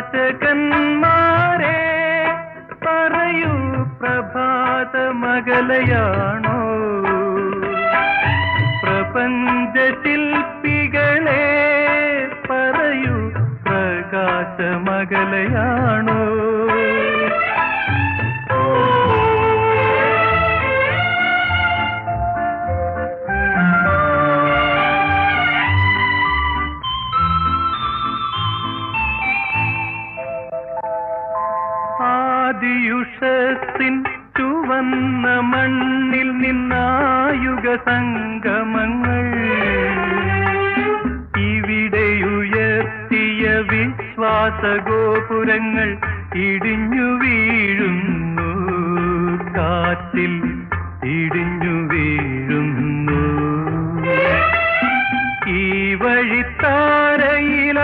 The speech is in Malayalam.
പ്രവാചകന്മാരെ പറയൂ പ്രഭാത മകലയാണോ പ്രപഞ്ച ശില്പികളെ പറയൂ പ്രകാശമകലയാണോ? ആദിയുഷത്തിൻ ചുവന്ന മണ്ണിൽ നിന്നായുഗ സംഗമങ്ങൾ. ഇവിടെയുയർത്തിയ വിശ്വാസഗോപുരങ്ങൾ ഇടിഞ്ഞു വീഴുന്നു. കാറ്റിൽ ഇടിഞ്ഞു വീഴുന്നു. ഈ വഴിത്താരയിലാലംബമില്ല